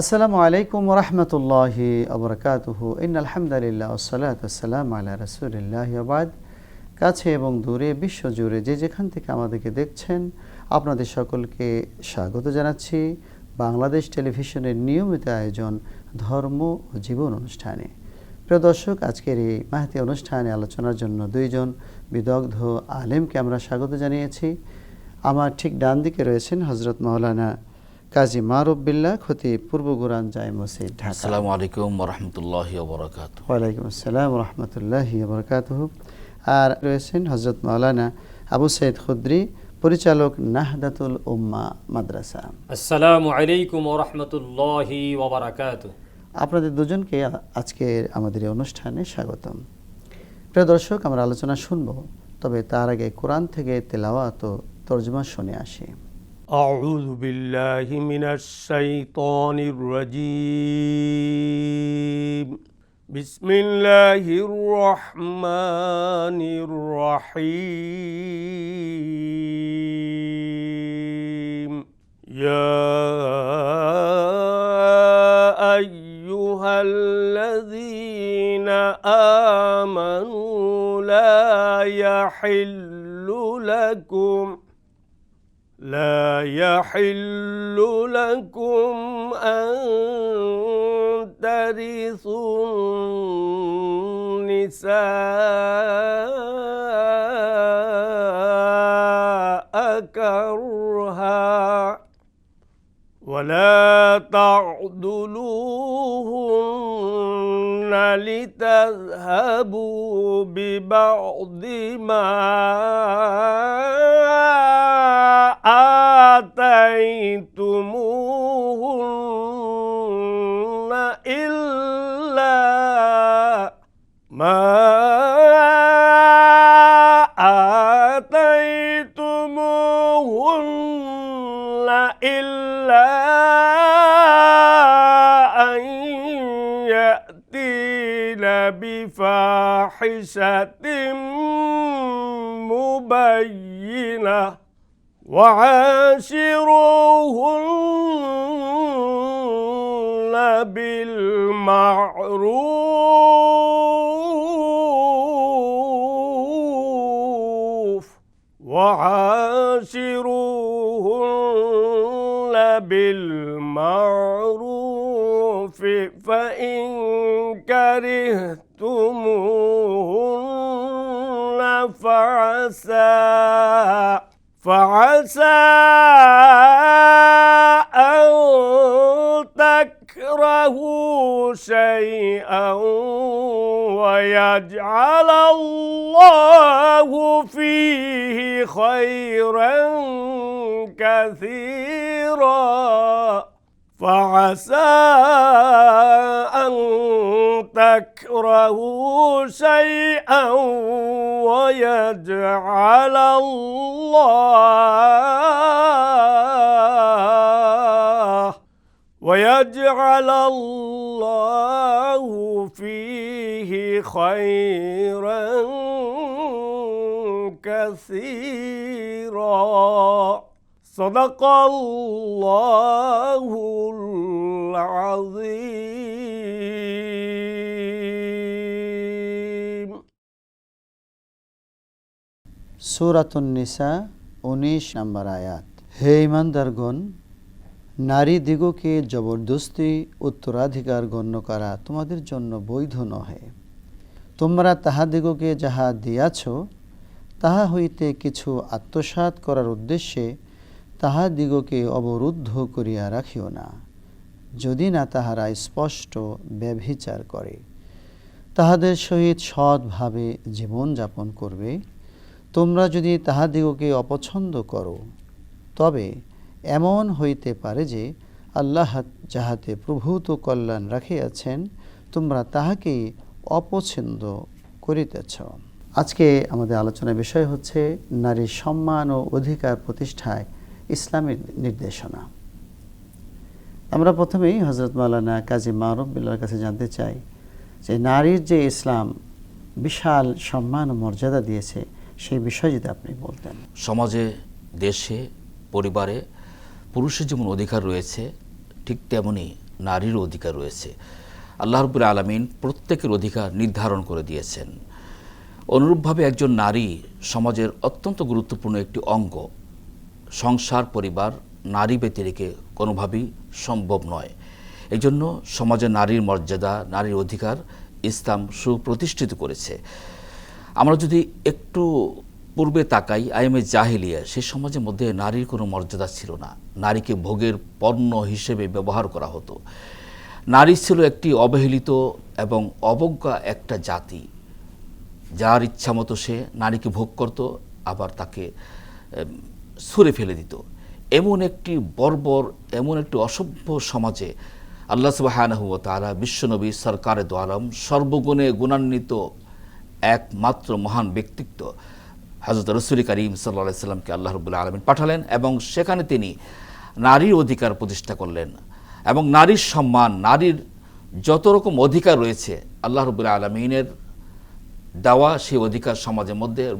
আসসালামু আলাইকুম রহমতুল্লাহি আবরকাতুহ ইন আলহামদুলিল্লাহ সালাত আসসালাম আল্লাহ রসুলিল্লাহ আবাদ কাছে এবং দূরে, বিশ্বজুড়ে যে যেখান থেকে আমাদেরকে দেখছেন, আপনাদের সকলকে স্বাগত জানাচ্ছি বাংলাদেশ টেলিভিশনের নিয়মিত আয়োজন ধর্ম ও জীবন অনুষ্ঠানে। প্রিয় দর্শক, আজকের এই মাহিতি অনুষ্ঠানে আলোচনার জন্য দুইজন বিদগ্ধ আলেমকে আমরা স্বাগত জানিয়েছি। আমার ঠিক ডান দিকে রয়েছেন হজরত মাওলানা কাজী মারুবিল্লাহ খতিব পূর্ব গুরান জাই মসজিদ ঢাকা। আসসালামু আলাইকুম রহমতুল্লাহ বরকাত ওয়ালাইকুম আসসালাম রহমতুল্লাহ বরকাতহ আর রয়েছেন হজরত মাওলানা আবু সৈয়দ খুদ্রি পরিচালক নাহদাতুল উম্মা মাদ্রাসা। আসসালামু আলাইকুম ওরহমতুল্লাহি ওবরাকাত আপনাদের দুজনকে আ- আজকের আমাদের এই অনুষ্ঠানে স্বাগতম। প্রিয় দর্শক আমরা আলোচনা শুনব তবে তার আগে কোরআন থেকে তেলাওয়াত ও তর্জমা শুনে আসি। أعوذ بالله من الشيطان الرجيم. بسم الله الرحمن الرحيم. يا أيها الذين آمنوا لا يحل لكم لا يحل لكم أن ترثوا النساء كرها ولا تعضلوهن لتذهبوا ببعض ما آتيتموهن إلا ما وعاشروهن بالمعروف وعاشروهن بالمعروف فإن كرهتموهن فعسى فعسى أن تكرهوا شيئا ويجعل الله فيه خيرا كثيرا. فعسى أن تكرهوا شيئا ويجعل الله ويجعل الله فيه خيرا كثيرا. صدق الله العظيم সুরাতুন নিসা উনিশ নম্বর আয়াত হে ইমানদারগণ নারী দিগকে জবরদস্তি উত্তরাধিকার গণ্য করা তোমাদের জন্য বৈধ নহে তোমরা তাহাদিগকে যাহা দিয়াছ তাহা হইতে কিছু আত্মসাৎ করার উদ্দেশ্যে তাহাদিগকে অবরুদ্ধ করিয়া রাখিও না। যদি না তাহারা স্পষ্ট ব্যভিচার করে, তাহাদের সহিত সৎভাবে জীবনযাপন করবে। তোমরা যদি তাহাদিগকে অপছন্দ করো, তবে এমন হইতে পারে যে আল্লাহ যাহাতে প্রভূত কল্যাণ রাখিয়াছেন, তোমরা তাহাকেই অপছন্দ করিতেছ। আজকে আমাদের আলোচনার বিষয় হচ্ছে নারীর সম্মান ও অধিকার প্রতিষ্ঠায় ইসলামের নির্দেশনা। আমরা প্রথমেই হজরত মাওলানা কাজী মারুফ বিল্লার কাছে জানতে চাই যে নারীর যে ইসলাম বিশাল সম্মান মর্যাদা দিয়েছে, সেই বিষয়ে যদি আপনি বলতেন। সমাজে, দেশে, পরিবারে পুরুষের যেমন অধিকার রয়েছে, ঠিক তেমনি নারীরও অধিকার রয়েছে। আল্লাহ রবুল আলমিন প্রত্যেকের অধিকার নির্ধারণ করে দিয়েছেন। অনুরূপভাবে একজন নারী সমাজের অত্যন্ত গুরুত্বপূর্ণ একটি অঙ্গ। সংসার, পরিবার, নারী ব্যতিরেকে কোনোভাবেই সম্ভব নয়। এই জন্য সমাজে নারীর মর্যাদা, নারীর অধিকার ইসলাম সুপ্রতিষ্ঠিত করেছে। আমরা যদি একটু পূর্বে তাকাই, আইএমএ জাহিলিয়া, সে সমাজের মধ্যে নারীর কোনো মর্যাদা ছিল না। নারীকে ভোগের পণ্য হিসেবে ব্যবহার করা হতো। নারী ছিল একটি অবহেলিত এবং অবজ্ঞা একটা জাতি। যার ইচ্ছা মতো সে নারীকে ভোগ করত, আবার তাকে ছুঁড়ে ফেলে দিত। এমন একটি বর্বর, এমন একটি অসভ্য সমাজে আল্লাহ সুবাহানহু তারা বিশ্বনবী সরকারে দোয়ালম সর্বগুণে গুণান্বিত একমাত্র মহান ব্যক্তিত্ব হজরত রসুল করিম সাল্লা সাল্লামকে আল্লাহ রবুল্লা আলমিন পাঠালেন এবং সেখানে তিনি নারীর অধিকার প্রতিষ্ঠা করলেন এবং নারীর সম্মান, নারীর যত রকম অধিকার রয়েছে আল্লাহ রবুল্লা আলমিনের দেওয়া সেই অধিকার সমাজের মধ্যে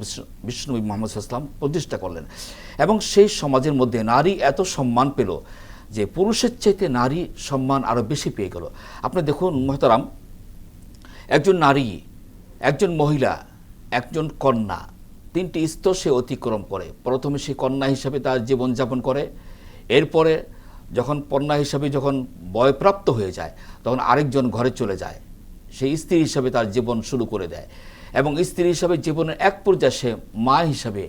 বিষ্ণু- মোহাম্মদ ইসলাম প্রতিষ্ঠা করলেন। এবং সেই সমাজের মধ্যে নারী এত সম্মান পেল যে পুরুষের চাইতে নারী সম্মান আরও বেশি পেয়ে গেল। আপনি দেখুন, মহতারাম, একজন নারী, একজন মহিলা, একজন কন্যা, তিনটি স্তর সে অতিক্রম করে। প্রথমে সে কন্যা হিসাবে তার জীবনযাপন করে, এরপরে যখন কন্যা হিসাবে যখন বয়প্রাপ্ত হয়ে যায়, তখন আরেকজন ঘরে চলে যায়। সেই স্ত্রী হিসাবে তার জীবন শুরু করে দেয়। এবং স্ত্রী হিসাবে জীবনের এক পর্যায়ে সে মা হিসাবে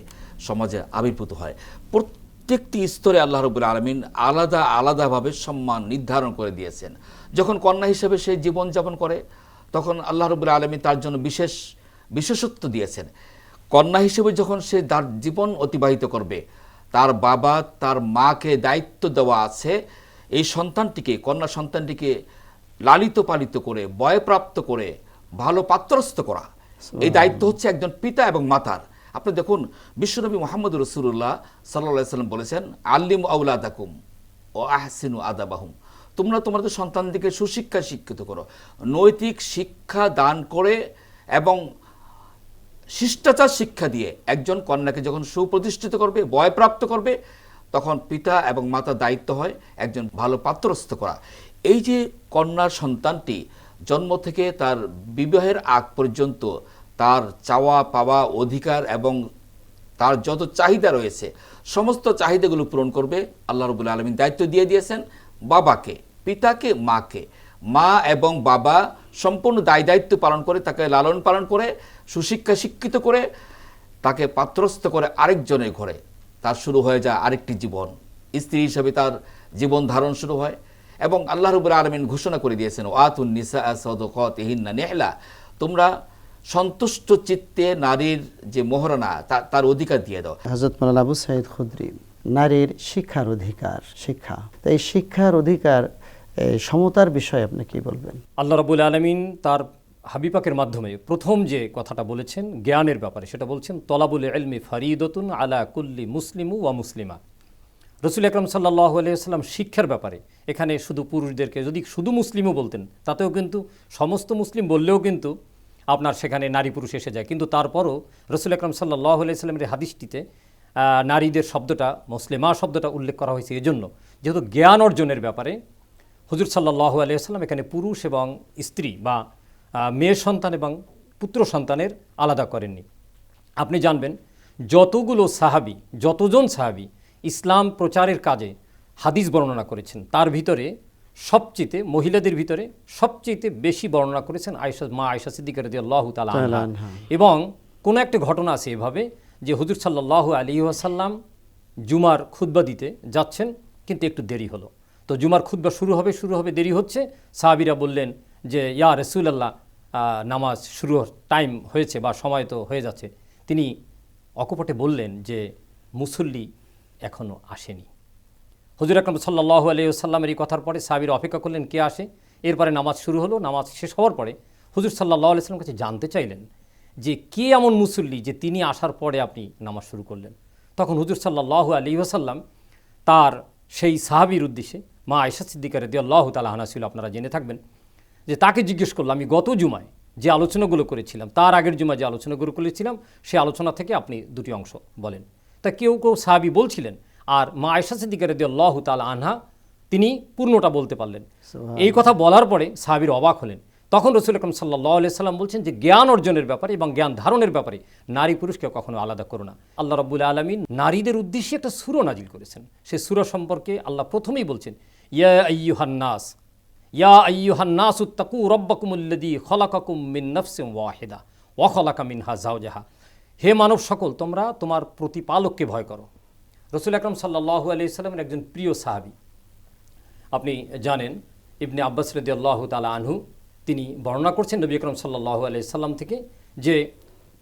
সমাজে আবির্ভূত হয়। প্রত্যেকটি স্তরে আল্লাহ রবুল আলমিন আলাদা আলাদাভাবে সম্মান নির্ধারণ করে দিয়েছেন। যখন কন্যা হিসাবে সে জীবনযাপন করে, তখন আল্লাহ রবুল আলমী তার জন্য বিশেষ বিশেষত্ব দিয়েছেন। কন্যা হিসেবে যখন সে তার জীবন অতিবাহিত করবে, তার বাবা তার মাকে দায়িত্ব দেওয়া আছে, এই সন্তানটিকে, কন্যা সন্তানটিকে লালিত পালিত করে, বয়প্রাপ্ত করে, ভালো পাত্রস্থ করা এই দায়িত্ব হচ্ছে একজন পিতা এবং মাতার। আপনি দেখুন, বিশ্বনবী মোহাম্মদ রসুল্লাহ সাল্লাহ সাল্লাম বলেছেন, আল্লিম আউলাদাকুম ও আহসিনু আদাবাহুম। তোমরা তোমাদের সন্তানদেরকে সুশিক্ষা শিক্ষিত করো, নৈতিক শিক্ষা দান করে এবং শিষ্টাচার শিক্ষা দিয়ে একজন কন্যাকে যখন সুপ্রতিষ্ঠিত করবে, বয়প্রাপ্ত করবে, তখন পিতা এবং মাতার দায়িত্ব হয় একজন ভালো পাত্রস্থ করা। এই যে কন্যার সন্তানটি জন্ম থেকে তার বিবাহের আগ পর্যন্ত তার চাওয়া পাওয়া অধিকার এবং তার যত চাহিদা রয়েছে, সমস্ত চাহিদাগুলো পূরণ করবে। আল্লাহ রবুল্লা আলমিন দায়িত্ব দিয়ে দিয়েছেন, বাবাকে, পিতাকে, মাকে। মা এবং বাবা সম্পূর্ণ দায় দায়িত্ব পালন করে, তাকে লালন পালন করে, সুশিক্ষা শিক্ষিত করে, তাকে পাত্রস্থ করে আরেকজনের ঘরে। তার শুরু হয়ে যায় আরেকটি জীবন। স্ত্রী হিসেবে তার জীবন ধারণ শুরু হয় এবং আল্লাহ রবুল আলমিন ঘোষণা করে দিয়েছেন ওয়াতুন নিসা সদকত ইহিন্না নেহলা। তোমরা সন্তুষ্ট চিত্তে নারীর যে মোহরানা তা- তার অধিকার দিয়ে দাও। হজরত মালানা আবু সাইদ খুদ্রি নারীর শিক্ষার অধিকার শিক্ষা। তাই শিক্ষার অধিকার সমতার বিষয়ে আপনি কি বলবেন? আল্লাহ রাবুল আলমিন তার হাবিপাকের মাধ্যমে প্রথম যে কথাটা বলেছেন জ্ঞানের ব্যাপারে সেটা বলছেন তলাবুল এলমি ফারিদতুন আলা কুল্লি মুসলিমু ওয়া মুসলিমা। রসুল আকরম সাল্লাহ আলিয়াল্লাম শিক্ষার ব্যাপারে এখানে শুধু পুরুষদেরকে যদি শুধু মুসলিমও বলতেন তাতেও কিন্তু সমস্ত মুসলিম বললেও কিন্তু আপনার সেখানে নারী পুরুষ এসে যায়। কিন্তু তারপরও রসুল আকরম সাল্লাহ আলাইস্লামের হাদিসটিতে নারীদের শব্দটা মুসলিমা শব্দটা উল্লেখ করা হয়েছে। এজন্য যেহেতু জ্ঞান অর্জনের ব্যাপারে হুজুর সাল্লাহ আলিয়াল্লাম এখানে পুরুষ এবং স্ত্রী বা আহ, মেয়ে সন্তান এবং পুত্র সন্তানের আলাদা করেননি। আপনি জানবেন যতগুলো সাহাবি যতজন সাহাবি ইসলাম প্রচারের কাজে হাদিস বর্ণনা করেছেন তার ভিতরে সবচেয়ে মহিলাদের ভিতরে সবচেয়ে বেশি বর্ণনা করেছেন আয়সা মা আয়সা সিদ্দিক রদি আল্লাহ তালা এবং কোনো একটা ঘটনা আছে এভাবে যে হুজুর সাল্লাহ আলী আসাল্লাম জুমার খুতবা দিতে যাচ্ছেন কিন্তু একটু দেরি হলো। তো জুমার খুতবা শুরু হবে শুরু হবে দেরি হচ্ছে। সাহাবিরা বললেন যে ইয়া রসুলাল্লাহ নামাজ শুরু টাইম হয়েছে বা সময় তো হয়ে যাচ্ছে। তিনি অকপটে বললেন যে মুসল্লি এখনও আসেনি। হুজুর আকরম সাল্লাহ আলিয়াল্লামের এই কথার পরে সাহাবিরা অপেক্ষা করলেন, কে আসে? এরপরে নামাজ শুরু হলো, নামাজ শেষ হওয়ার পরে হুজুর সাল্লাহ আলাইস্লামের কাছে জানতে চাইলেন যে কে এমন মুসল্লি যে তিনি আসার পরে আপনি নামাজ শুরু করলেন। তখন হুজুর সাল্লাহ আলী ওসাল্লাম তার সেই সাহাবির উদ্দেশ্যে, মা আয়সা সিদ্দিকার রেদি আল্লাহ তালা হানা ছিল, আপনারা জেনে থাকবেন, যে তাকে জিজ্ঞেস করলাম, আমি গত জুমায় যে আলোচনাগুলো করেছিলাম, তার আগের জুমায় যে আলোচনাগুলো করেছিলাম সেই আলোচনা থেকে আপনি দুটি অংশ বলেন। তা কেউ কেউ সাহাবি বলছিলেন আর মা আয়সা সিদ্দিকার রেদি আল্লাহ তালা আনহা তিনি পূর্ণটা বলতে পারলেন। এই কথা বলার পরে সাহাবির অবাক হলেন। তখন রসুল আকরম সাল্লাহ সাল্লাম বলছেন যে জ্ঞান অর্জনের ব্যাপারে এবং জ্ঞান ধারণের ব্যাপারে নারী পুরুষকে কখনো আলাদা করো না। আল্লাহ রব্বুল আলমিন নারীদের উদ্দেশ্যে একটা সুরো নাজিল করেছেন। সেই সুরো সম্পর্কে আল্লাহ প্রথমেই বলছেন ইয়া আইয়ুহান্নাস ইয়া আইয়ুহান্নাস উত্তাকু রব্বাকুমুল্লাদি খলাকাকুম মিন নফসিম ওয়াহিদা ওয়াখলাকা মিনহা জাওজাহা হে মানব সকল তোমরা তোমার প্রতিপালককে ভয় করো। রসুল আকরম সাল্লাহু আলি সাল্লামের একজন প্রিয় সাহাবী। আপনি জানেন, ইবনে আব্বাস রদি আল্লাহ তালা আনহু, তিনি বর্ণনা করছেন নবী আকরম সাল্লাহ সাল্লাম থেকে যে,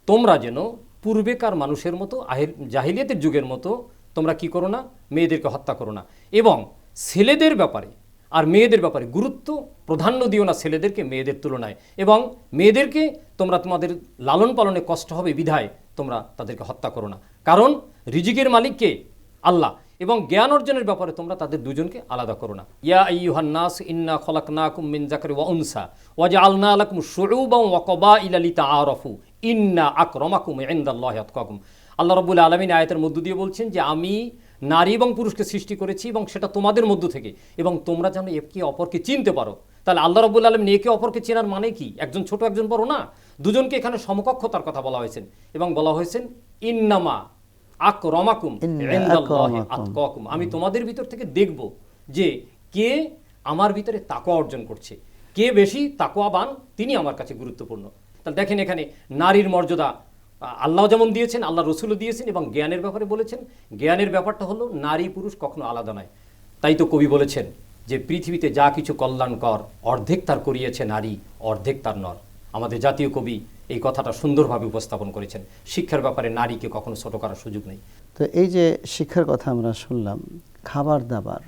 তোমরা যেন পূর্বেকার মানুষের মতো আহির, জাহিলিয়াতের যুগের মতো তোমরা কি করো না? মেয়েদেরকে হত্যা করো না। এবং ছেলেদের ব্যাপারে আর মেয়েদের ব্যাপারে গুরুত্ব প্রাধান্য দিও না ছেলেদেরকে মেয়েদের তুলনায়। এবং মেয়েদেরকে তোমরা তোমাদের লালন পালনে কষ্ট হবে, বিধায় তোমরা তাদেরকে হত্যা করো না। কারণ রিজিকের মালিককে আল্লাহ। এবং জ্ঞান অর্জনের ব্যাপারে তোমরা তাদের দুজনকে আলাদা করো না। ইয়া আইয়ুহান নাস, ইন্না খলাকনাকুম মিন যাকারি ওয়া উনসা। ওয়া জাআলনা লাকুম শুউবান ওয়া কবাইলা লিতাআরাফু। ইন্না আকরামাকুম ইনদাল্লাহি আতকাকুম। আল্লাহ রাব্বুল আলামিন আয়াতের মধ্য দিয়ে বলছেন যে, আমি নারী এবং পুরুষকে সৃষ্টি করেছি এবং সেটা তোমাদের মধ্য থেকে। এবং তোমরা যেন একে অপরকে চিনতে পারো। তাহলে আল্লাহ রব্বুল আলম একে অপরকে চেনার মানে কি? একজন ছোট, একজন বড় না। দুজনকে এখানে সমকক্ষতার কথা বলা হয়েছে। এবং বলা হয়েছেন ইন্নামা আকরমাকুম আতকাকুম। আমি তোমাদের ভিতর থেকে দেখব যে কে আমার ভিতরে তাকওয়া অর্জন করছে। কে বেশি তাকওয়াবান তিনি আমার কাছে গুরুত্বপূর্ণ। তাহলে দেখেন এখানে নারীর মর্যাদা আল্লাহ যেমন দিয়েছেন আল্লাহ রসুলও দিয়েছেন এবং জ্ঞানের ব্যাপারে বলেছেন। জ্ঞানের ব্যাপারটা হলো নারী পুরুষ কখনো আলাদা নয়। তাই তো কবি বলেছেন যে পৃথিবীতে যা কিছু কল্যাণকর অর্ধেক তার করিয়েছে নারী অর্ধেক তার নর। আমাদের জাতীয় কবি এই কথাটা সুন্দরভাবে উপস্থাপন করেছেন। শিক্ষার ব্যাপারে নারীকে কখনো ছোট করার সুযোগ নেই। তো এই যে শিক্ষার কথা আমরা শুনলাম খাবার দাবার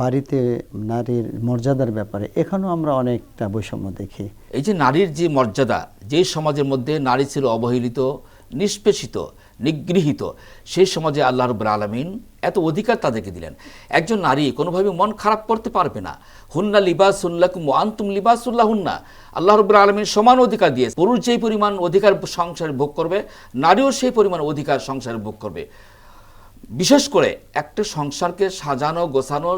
বাড়িতে নারীর মর্যাদার ব্যাপারে এখানেও আমরা অনেকটা বৈষম্য দেখি। এই যে নারীর যে মর্যাদা যে সমাজের মধ্যে নারী ছিল অবহেলিত নিষ্পেষিত নিগৃহীত। সেই সমাজে আল্লাহ রব্বুল আলমিন এত অধিকার তাদেরকে দিলেন। একজন নারী কোনোভাবে মন খারাপ করতে পারবে না। হুন্না লিবাসুল্লাকুম আন্তুম লিবাসুল্লাহ হুন্না আল্লাহ রব্বুল আলমিন সমান অধিকার দিয়েছে। পুরুষ যেই পরিমাণ অধিকার সংসারে ভোগ করবে, নারীও সেই পরিমাণ অধিকার সংসারে ভোগ করবে। বিশেষ করে একটা সংসারকে সাজানো, গোছানো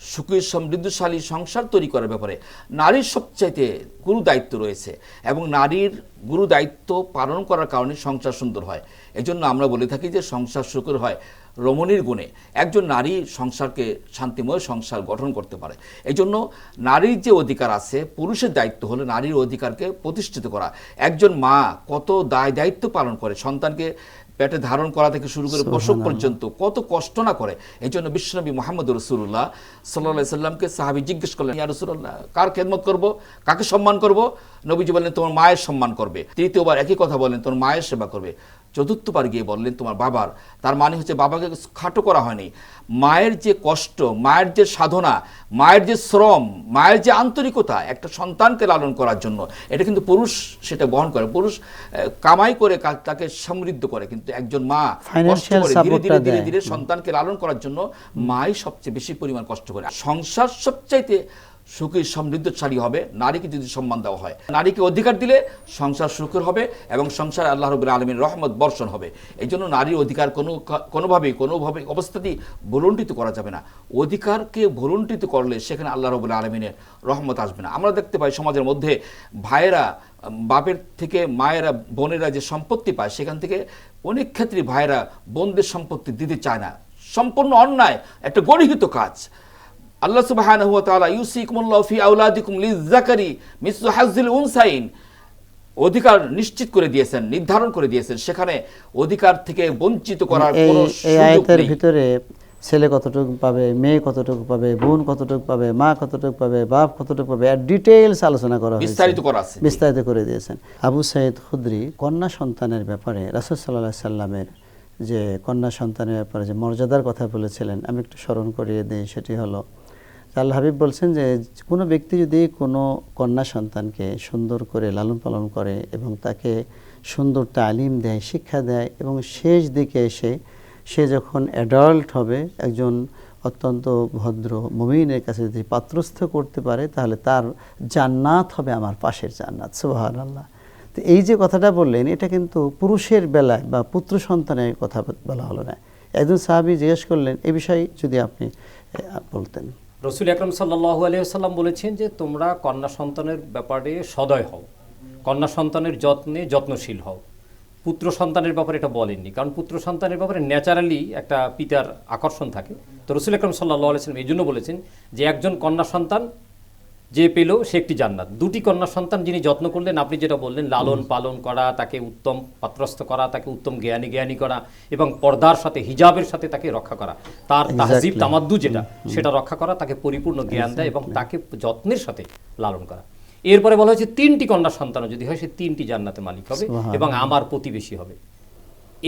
সুখী সমৃদ্ধশালী সংসার তৈরি করার ব্যাপারে নারীর সবচাইতে গুরু দায়িত্ব রয়েছে এবং নারীর গুরু দায়িত্ব পালন করার কারণে সংসার সুন্দর হয়। এজন্য আমরা বলে থাকি যে সংসার সুখের হয় রমণীর গুণে। একজন নারী সংসারকে শান্তিময় সংসার গঠন করতে পারে। এই জন্য নারীর যে অধিকার আছে, পুরুষের দায়িত্ব হলো নারীর অধিকারকে প্রতিষ্ঠিত করা। একজন মা কত দায় দায়িত্ব পালন করে, সন্তানকে পেটে ধারণ করা থেকে শুরু করে প্রসব পর্যন্ত কত কষ্ট না করে। এই জন্য বিশ্বনবী মোহাম্মদ রসুল্লাহ সাল্লাহ সাল্লামকে সাহাবি জিজ্ঞেস করলেন ইয়া রসুল্লাহ কার খেদমত করব? কাকে সম্মান করব? নবীজি বললেন তোমার মায়ের সম্মান করবে। তৃতীয়বার একই কথা বলেন তোমার মায়ের সেবা করবে। চতুর্থবার গিয়ে বললেন তোমার বাবার তার মানে হচ্ছে বাবাকে খাটো করা হয়নি। মায়ের যে কষ্ট মায়ের যে সাধনা মায়ের যে শ্রম মায়ের যে আন্তরিকতা একটা সন্তানকে লালন করার জন্য এটা কিন্তু পুরুষ সেটা বহন করে। পুরুষ কামাই করে তাকে সমৃদ্ধ করে। কিন্তু একজন মা কষ্ট করে ধীরে ধীরে ধীরে ধীরে সন্তানকে লালন করার জন্য মাই সবচেয়ে বেশি পরিমাণ কষ্ট করে। সংসার সবচাইতে সুখী সমৃদ্ধশালী হবে, নারীকে যদি সম্মান দেওয়া হয়। নারীকে অধিকার দিলে সংসার সুখের হবে এবং সংসার আল্লাহ রবুল আলমীর রহমত বর্ষণ হবে। এই জন্য নারীর অধিকার কোনো কোনোভাবেই, কোনোভাবে অবস্থাতেই ভুলণ্ঠিত করা যাবে না। অধিকারকে ভুলণ্ঠিত করলে সেখানে আল্লাহ রবুল আলমিনের রহমত আসবে না। আমরা দেখতে পাই সমাজের মধ্যে ভাইয়েরা, বাপের থেকে মায়েরা, বোনেরা যে সম্পত্তি পায়, সেখান থেকে অনেক ক্ষেত্রে ভাইয়েরা বোনদের সম্পত্তি দিতে চায় না। সম্পূর্ণ অন্যায়, একটা গরিহিত কাজ। আল্লাহ ইউসিকুমুল্লাহু ফি হাজ্জিল উনসাইন অধিকার নিশ্চিত করে দিয়েছেন নির্ধারণ করে দিয়েছেন। সেখানে অধিকার থেকে বঞ্চিত করার কোনো সুযোগ নেই। ভিতরে ছেলে কতটুকু পাবে মেয়ে কতটুকু পাবে বোন কতটুকু পাবে মা কতটুকু পাবে বাপ কতটুকু পাবে আর ডিটেইলস আলোচনা করা বিস্তারিত করা আছে। বিস্তারিত করে দিয়েছেন। আবু সাইদ খুদ্রি কন্যা সন্তানের ব্যাপারে রাসূল আলাইহি সাল্লামের যে কন্যা সন্তানের ব্যাপারে যে মর্যাদার কথা বলেছিলেন আমি একটু স্মরণ করিয়ে দিই সেটি হলো আল্লাহ হাবিব বলছেন যে কোনো ব্যক্তি যদি কোনো কন্যা সন্তানকে সুন্দর করে লালন পালন করে এবং তাকে সুন্দর তালিম দেয়, শিক্ষা দেয় এবং শেষ দিকে এসে সে যখন অ্যাডাল্ট হবে, একজন অত্যন্ত ভদ্র মুমিনের কাছে যদি পাত্রস্থ করতে পারে, তাহলে তার জান্নাত হবে আমার পাশের জান্নাত। সুবাহান আল্লাহ তো এই যে কথাটা বললেন, এটা কিন্তু পুরুষের বেলায় বা পুত্র সন্তানের কথা বলা হলো না। একজন সাহাবি জিজ্ঞেস করলেন, এ বিষয়ে যদি আপনি বলতেন। রসুল আকরম সাল্লাহ আলিয়াল্লাম বলেছেন যে তোমরা কন্যা সন্তানের ব্যাপারে সদয় হও। কন্যা সন্তানের যত্নে যত্নশীল হও। পুত্র সন্তানের ব্যাপারে এটা বলেননি, কারণ পুত্র সন্তানের ব্যাপারে ন্যাচারালি একটা পিতার আকর্ষণ থাকে। তো রসুল আকরম সাল্লাহ আলিয়াল্লাম এই জন্য বলেছেন যে একজন কন্যা সন্তান যে পেল সে একটি জান্নাত। দুটি কন্যা সন্তান যিনি যত্ন করলেন আপনি যেটা বললেন লালন পালন করা তাকে উত্তম পাত্রস্থ করা তাকে উত্তম জ্ঞানী জ্ঞানী করা এবং পর্দার সাথে হিজাবের সাথে তাকে রক্ষা করা। তার তাহজিব তামাদ্দু যেটা সেটা রক্ষা করা তাকে পরিপূর্ণ জ্ঞান দেয় এবং তাকে যত্নের সাথে লালন করা। এরপরে বলা হয়েছে তিনটি কন্যা সন্তান যদি হয় সে তিনটি জান্নাতে মালিক হবে এবং আমার প্রতিবেশী হবে।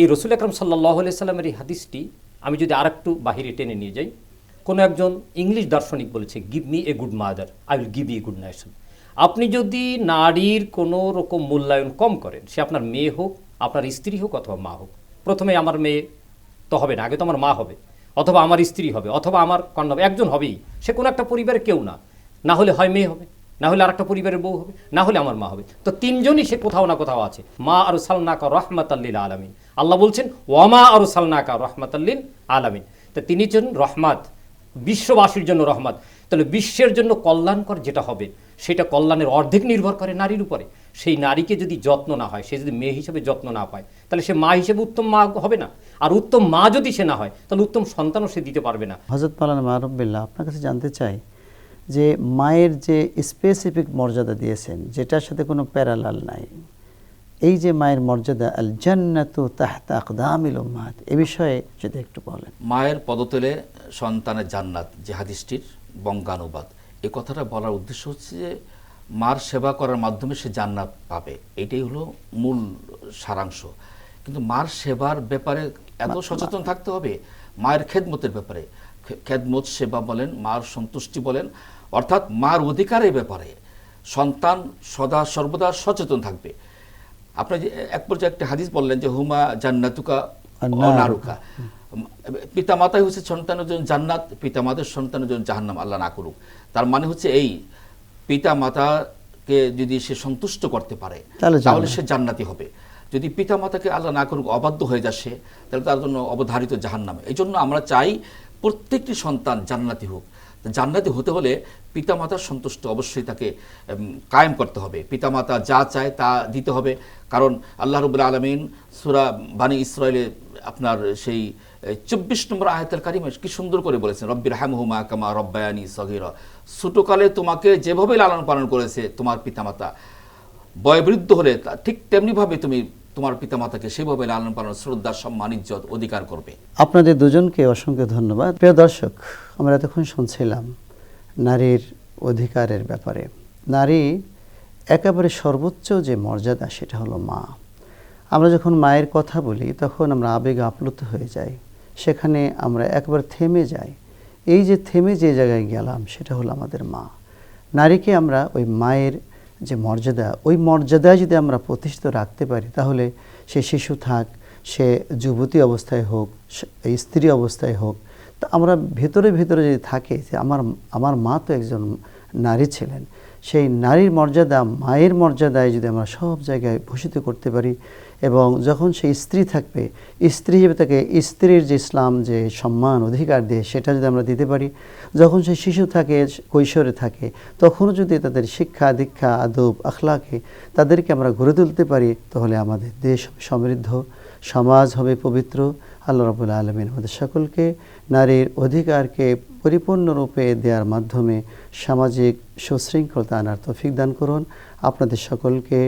এই রসুল আকরম সাল্লাহ সাল্লামের এই হাদিসটি আমি যদি আরেকটু বাহিরে টেনে নিয়ে যাই কোনো একজন ইংলিশ দার্শনিক বলেছে give me a good mother I will give you good nation আপনি যদি নারীর কোনো রকম মূল্যায়ন কম করেন, সে আপনার মেয়ে হোক, আপনার স্ত্রী হোক অথবা মা হোক, প্রথমে আমার মেয়ে তো হবে না, আগে তো আমার মা হবে, অথবা আমার স্ত্রী হবে, অথবা আমার কন্যা একজন হবেই, সে কোনো একটা পরিবারের কেউ না। না হলে হয় মেয়ে হবে, না হলে আরেকটা পরিবারের বউ হবে, না হলে আমার মা হবে। তো তিনজনই সে কোথাও না কোথাও আছে। মা আর সালনাকা রহমাত আল্লিল আলমিন। আল্লাহ বলছেন ওয়ামা আর সালনাকা রহমাত আল্লিল আলমিন। তো তিনি জন রহমাত। বিশ্ববাসীর জন্য রহমত। তাহলে বিশ্বের জন্য কল্যাণকর যেটা হবে, সেটা কল্যাণের অর্ধেক নির্ভর করে নারীর উপরে। সেই নারীকে যদি যত্ন না হয়, সে যদি মেয়ে হিসেবে যত্ন না পায়, তাহলে সে মা হিসেবে উত্তম মা হবে না। আর উত্তম মা যদি সে না হয়, তাহলে উত্তম সন্তানও সে দিতে পারবে না। হজরত মালানা মারুবিল্লাহ আপনার কাছে জানতে চাই যে মায়ের যে স্পেসিফিক মর্যাদা দিয়েছেন, যেটার সাথে কোনো প্যারালাল নাই। এই যে মায়ের মর্যাদা আল জান্নাতু তাহতা আকদামিল উম্মাহাত এ বিষয়ে যদি একটু বলেন। মায়ের পদতলে সন্তানের জান্নাত যে হাদিসটির বঙ্গানুবাদ। এই কথাটা বলার উদ্দেশ্য হচ্ছে যে মার সেবা করার মাধ্যমে সে জান্নাত পাবে। এটাই হলো মূল সারাংশ। কিন্তু মার সেবার ব্যাপারে এত সচেতন থাকতে হবে? মায়ের খেদমতের ব্যাপারে। খেদমত সেবা বলেন মার সন্তুষ্টি বলেন অর্থাৎ মার অধিকারের ব্যাপারে সন্তান সদা সর্বদা সচেতন থাকবে। আপনি যে এক পর্যায়ে একটা হাদিস বললেন যে হুমা জান্নাতুকা নারুকা। পিতা মাতাই হচ্ছে সন্তানের জন্য জান্নাত পিতা মাতার সন্তানের জন্য জাহান্নাম আল্লাহ না করুক। তার মানে হচ্ছে এই পিতা মাতাকে যদি সে সন্তুষ্ট করতে পারে তাহলে সে জান্নাতি হবে। যদি পিতা মাতাকে আল্লাহ না করুক অবাধ্য হয়ে যাচ্ছে তাহলে তার জন্য অবধারিত জাহান্নামে। এই জন্য আমরা চাই প্রত্যেকটি সন্তান জান্নাতি হোক। জান্নাতি হতে হলে পিতামাতার সন্তুষ্ট অবশ্যই তাকে কায়েম করতে হবে। পিতামাতা যা চায় তা দিতে হবে। কারণ আল্লাহ রবুল্লা আলমিন সুরা বানী ইসরায়েলে আপনার সেই চব্বিশ নম্বর আয়াতের কারিমে কি সুন্দর করে বলেছেন রব্বির হামহুমা কামা রব্বায়ানি সগিরা। ছোটোকালে তোমাকে যেভাবে লালন পালন করেছে তোমার পিতামাতা, বয়বৃদ্ধ হলে ঠিক তেমনিভাবে তুমি তোমার পিতামাতাকে সেভাবে লালন পালন শ্রদ্ধা, সম্মান, ইজ্জত, অধিকার করবে। আপনাদের দুজনকে অসংখ্য ধন্যবাদ। প্রিয় দর্শক, আমরা এতক্ষণ শুনছিলাম নারীর অধিকারের ব্যাপারে। নারী একেবারে সর্বোচ্চ যে মর্যাদা, সেটা হলো মা। আমরা যখন মায়ের কথা বলি, তখন আমরা আবেগে আপ্লুত হয়ে যাই। সেখানে আমরা একবার থেমে যাই। এই যে থেমে যে জায়গায় গেলাম, সেটা হলো আমাদের মা। নারীকে আমরা ওই মায়ের যে মর্যাদা, ওই মর্যাদায় যদি আমরা প্রতিষ্ঠিত রাখতে পারি, তাহলে সে শিশু থাক, সে যুবতী অবস্থায় হোক স্ত্রী অবস্থায় হোক, তা আমরা ভেতরে ভেতরে যদি থাকে যে আমার আমার মা তো একজন নারী ছিলেন, সেই নারীর মর্যাদা, মায়ের মর্যাদায় যদি আমরা সব জায়গায় ভূষিত করতে পারি এবং যখন সেই স্ত্রী থাকবে, স্ত্রী হিসেবে তাকে স্ত্রীর যে ইসলাম, যে সম্মান, অধিকার দিয়ে সেটা যদি আমরা দিতে পারি, যখন সে শিশু থাকে, কৈশোরে থাকে, তখনও যদি তাদের শিক্ষা, দীক্ষা, আদব, আখলাকে তাদেরকে আমরা গড়ে তুলতে পারি, তাহলে আমাদের দেশ সমৃদ্ধ, সমাজ হবে পবিত্র। আল্লাহ রবুল্লা আলমিন আমাদের সকলকে নারীর অধিকারকে পরিপূর্ণরূপে দেওয়ার মাধ্যমে সামাজিক সুশৃঙ্খলতা আনার তৌফিক দান করুন আপনাদের সকলকে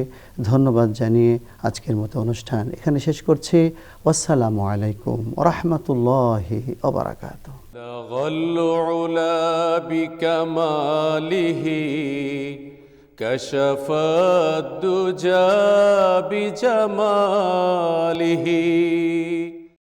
ধন্যবাদ জানিয়ে আজকের মতো অনুষ্ঠান এখানে শেষ করছি আসসালামু আলাইকুম রহমতুল্লাহি ওবরাকাত بلغ العلا بكماله كشف الدجى بجماله